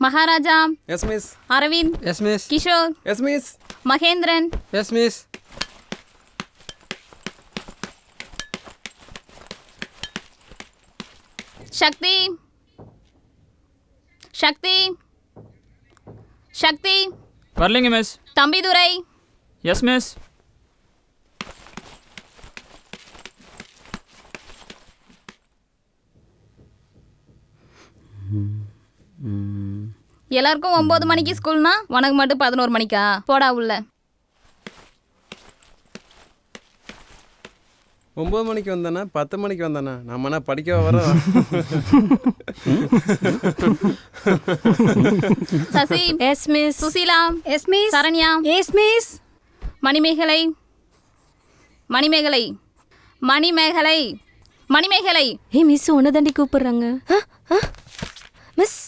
Maharaja yes miss Aravind yes miss Kishore yes miss Mahendran yes miss Shakti Shakti Shakti வரலைங்க miss Thambidurai yes miss எல்லாருக்கும் ஒம்பது மணிக்கு ஸ்கூல்னா உனக்கு மட்டும் பதினோரு மணிக்கா? போடா உள்ள. ஒம்பது மணிக்கு வந்தானே? பத்து மணிக்கு வந்தானே? நம்மனா படிக்க வரோம் Sasi yes miss Suseela yes miss Saranya yes miss Manimegalai Manimegalai Manimegalai Manimegalai. ஏ மிஸ் உன்னை தாண்டி கூப்பிடுறாங்க. மிஸ்